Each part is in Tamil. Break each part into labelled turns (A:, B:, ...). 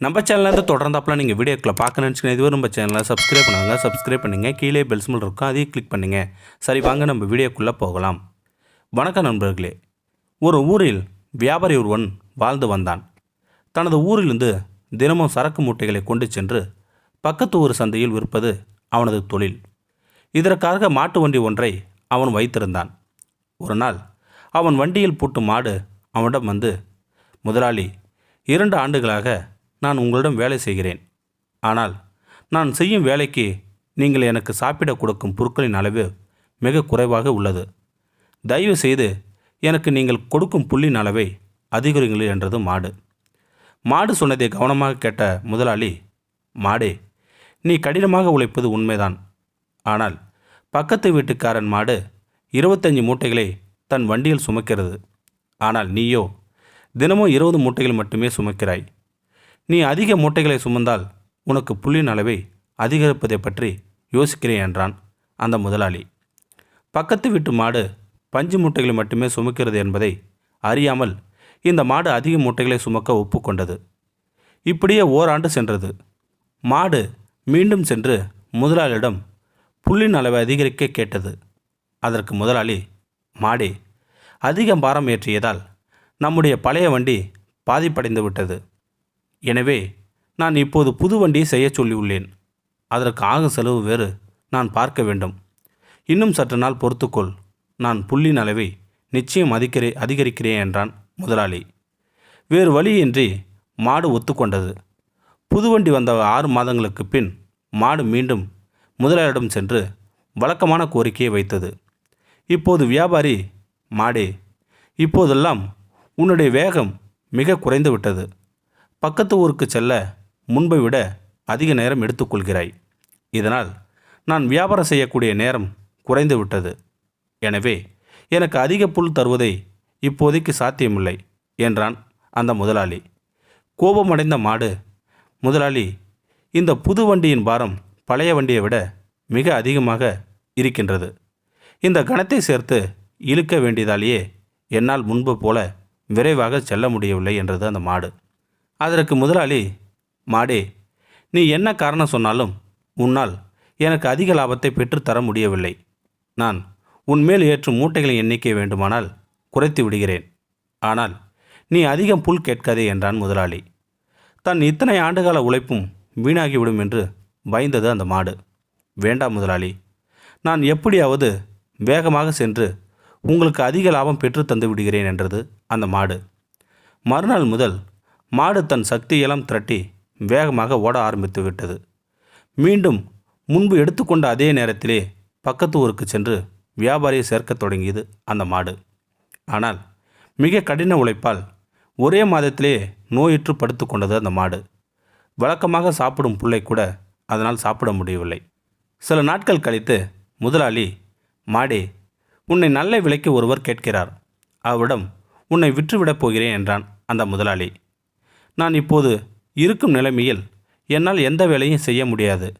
A: நம்ம சேனலேருந்து தொடர்ந்தாப்பில் நீங்கள் வீடியோக்களை பார்க்க நினச்சிங்கன்னா இதுவரை நம்ம சேனலை சப்ஸ்கிரைப் பண்ணுங்கள் சப்ஸ்கிரைப் பண்ணுங்கள் கீழே பெல் சிம்பிள் இருக்கும் அதையும் கிளிக் பண்ணுங்கள் சரி வாங்க நம்ம வீடியோக்குள்ளே போகலாம். வணக்கம் நண்பர்களே. ஒரு ஊரில் வியாபாரி ஒருவன் வாழ்ந்து வந்தான். தனது ஊரிலிருந்து தினமும் சரக்கு மூட்டைகளை கொண்டு சென்று பக்கத்து ஊர் சந்தையில் விற்பது அவனது தொழில். இதற்காக மாட்டு வண்டி ஒன்றை அவன் வைத்திருந்தான். ஒரு நாள் அவன் வண்டியில் பூட்டும் மாடு அவனிடம் வந்து முதலாளி இரண்டு ஆண்டுகளாக நான் உங்களிடம் வேலை செய்கிறேன். ஆனால் நான் செய்யும் வேலைக்கு நீங்கள் எனக்கு சாப்பிட கொடுக்கும் பொருட்களின் அளவு மிக குறைவாக உள்ளது. தயவு செய்து எனக்கு நீங்கள் கொடுக்கும் புள்ளின் அளவை அதிகரிங்கள் என்றது மாடு. மாடு சொன்னதை கவனமாக கேட்ட முதலாளி மாடே நீ கடினமாக உழைப்பது உண்மைதான். ஆனால் பக்கத்து வீட்டுக்காரன் மாடு இருபத்தஞ்சி மூட்டைகளை தன் வண்டியில் சுமக்கிறது. ஆனால் நீயோ தினமும் இருபது மூட்டைகள் மட்டுமே சுமக்கிறாய். நீ அதிக மூட்டைகளை சுமந்தால் உனக்கு புள்ளின் அளவை அதிகரிப்பதை பற்றி யோசிக்கிறேன் என்றான் அந்த முதலாளி. பக்கத்து வீட்டு மாடு பஞ்சு மூட்டைகளை மட்டுமே சுமக்கிறது என்பதை அறியாமல் இந்த மாடு அதிக மூட்டைகளை சுமக்க ஒப்புக்கொண்டது. இப்படியே ஓராண்டு சென்றது. மாடு மீண்டும் சென்று முதலாளியிடம் புல்லின் அளவை அதிகரிக்க கேட்டது. அதற்கு முதலாளி மாடே அதிகம் பாரம் ஏற்றியதால் நம்முடைய பழைய வண்டி பாதிப்படைந்து விட்டது. எனவே நான் இப்போது புது வண்டியை செய்யச் சொல்லியுள்ளேன். அதற்கு ஆகும் செலவு வேறு நான் பார்க்க வேண்டும். இன்னும் சற்று நாள் பொறுத்துக்கொள். நான் புள்ளின் அளவை நிச்சயம் அதிகரி அதிகரிக்கிறேன் என்றான் முதலாளி. வேறு வழியின்றி மாடு ஒத்துக்கொண்டது. புது வண்டி வந்த ஆறு மாதங்களுக்கு பின் மாடு மீண்டும் முதலாளியிடம் சென்று வழக்கமான கோரிக்கையை வைத்தது. இப்போது வியாபாரி மாடே இப்போதெல்லாம் உன்னுடைய வேகம் மிக குறைந்து விட்டது. பக்கத்து ஊருக்கு செல்ல முன்பை விட அதிக நேரம் எடுத்துக்கொள்கிறாய். இதனால் நான் வியாபாரம் செய்யக்கூடிய நேரம் குறைந்து விட்டது. எனவே எனக்கு அதிக புல் தருவதை இப்போதைக்கு சாத்தியமில்லை என்றான் அந்த முதலாளி. கோபமடைந்த மாடு முதலாளி இந்த புது வண்டியின் பாரம் பழைய வண்டியை விட மிக அதிகமாக இருக்கின்றது. இந்த கணத்தை சேர்த்து இழுக்க வேண்டியதாலேயே என்னால் முன்பு போல விரைவாக செல்ல முடியவில்லை என்றது அந்த மாடு. அதற்கு முதலாளி மாடே நீ என்ன காரணம் சொன்னாலும் உன்னால் எனக்கு அதிக லாபத்தை பெற்றுத்தர முடியவில்லை. நான் உன்மேல் ஏற்றும் மூட்டைகளின் எண்ணிக்கை வேண்டுமானால் குறைத்து விடுகிறேன். ஆனால் நீ அதிகம் புல் கேட்காதே என்றான் முதலாளி. தன் இத்தனை ஆண்டுகால உழைப்பும் வீணாகிவிடும் என்று பயந்தது அந்த மாடு. வேண்டாம் முதலாளி நான் எப்படியாவது வேகமாக சென்று உங்களுக்கு அதிக லாபம் பெற்று தந்து விடுகிறேன் என்றது அந்த மாடு. மறுநாள் முதல் மாடு தன் சக்தியெல்லாம் திரட்டி வேகமாக ஓட ஆரம்பித்து விட்டது. மீண்டும் முன்பு எடுத்துக்கொண்ட அதே நேரத்திலே பக்கத்து ஊருக்கு சென்று வியாபாரியை சேர்க்கத் தொடங்கியது அந்த மாடு. ஆனால் மிக கடின உழைப்பால் ஒரே மாதத்திலே நோயுற்று படுத்து கொண்டது அந்த மாடு. வழக்கமாக சாப்பிடும் புல்லை கூட அதனால் சாப்பிட முடியவில்லை. சில நாட்கள் கழித்து முதலாளி மாடே உன்னை நல்ல விலைக்கு ஒருவர் கேட்கிறார். அவரிடம் உன்னை விற்றுவிடப் போகிறேன் என்றான் அந்த முதலாளி. நான் இப்போது இருக்கும் நிலைமையில் என்னால் எந்த வேலையும் செய்ய முடியாது.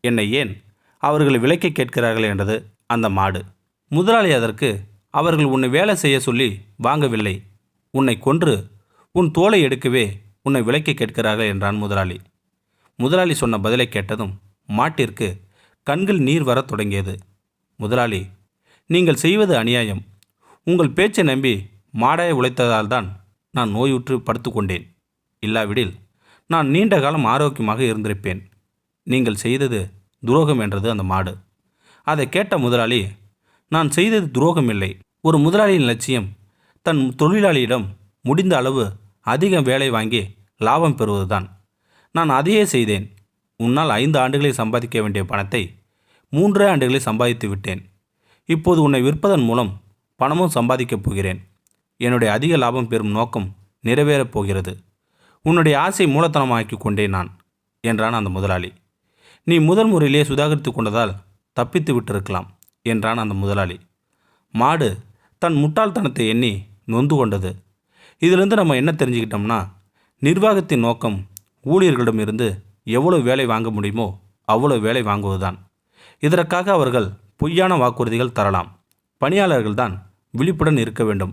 A: என்னை ஏன் அவர்கள் விலைக்கு கேட்கிறார்கள் என்றது அந்த மாடு. முதலாளி அதற்கு அவர்கள் உன்னை வேலை செய்ய சொல்லி வாங்கவில்லை. உன்னை கொன்று உன் தோலை எடுக்கவே உன்னை விலைக்கு கேட்கிறார்கள் என்றான் முதலாளி. முதலாளி சொன்ன பதிலை கேட்டதும் மாட்டிற்கு கண்கள் நீர் வரத் தொடங்கியது. முதலாளி நீங்கள் செய்வது அநியாயம். உங்கள் பேச்சை நம்பி மாடாய உழைத்ததால்தான் நான் நோயுற்று படுத்துக்கொண்டேன். இல்லாவிடில் நான் நீண்ட காலம் ஆரோக்கியமாக இருந்திருப்பேன். நீங்கள் செய்தது துரோகம் என்றது அந்த மாடு. அதை கேட்ட முதலாளி நான் செய்தது துரோகம் இல்லை. ஒரு முதலாளியின் லட்சியம் தன் தொழிலாளியிடம் முடிந்த அளவு அதிக வேலை வாங்கி லாபம் பெறுவதுதான். நான் அதையே செய்தேன். உன்னால் ஐந்து ஆண்டுகளில் சம்பாதிக்க வேண்டிய பணத்தை மூன்றே ஆண்டுகளில் சம்பாதித்து விட்டேன். இப்போது உன்னை விற்பதன் மூலம் பணமும் சம்பாதிக்கப் போகிறேன். என்னுடைய அதிக லாபம் பெறும் நோக்கம் நிறைவேறப் போகிறது. உன்னுடைய ஆசை மூலத்தனமாக்கி கொண்டேன் நான் என்றான் அந்த முதலாளி. நீ முதல் முறையிலே சுதாகரித்து கொண்டதால் தப்பித்து விட்டிருக்கலாம் என்றான் அந்த முதலாளி. மாடு தன் முட்டாள்தனத்தை எண்ணி நொந்து கொண்டது. இதிலிருந்து நம்ம என்ன தெரிஞ்சுக்கிட்டோம்னா நிர்வாகத்தின் நோக்கம் ஊழியர்களிடமிருந்து எவ்வளவு வேலை வாங்க முடியுமோ அவ்வளோ வேலை வாங்குவதுதான். இதற்காக அவர்கள் பொய்யான வாக்குறுதிகள் தரலாம். பணியாளர்கள்தான் விழிப்புடன் இருக்க வேண்டும்.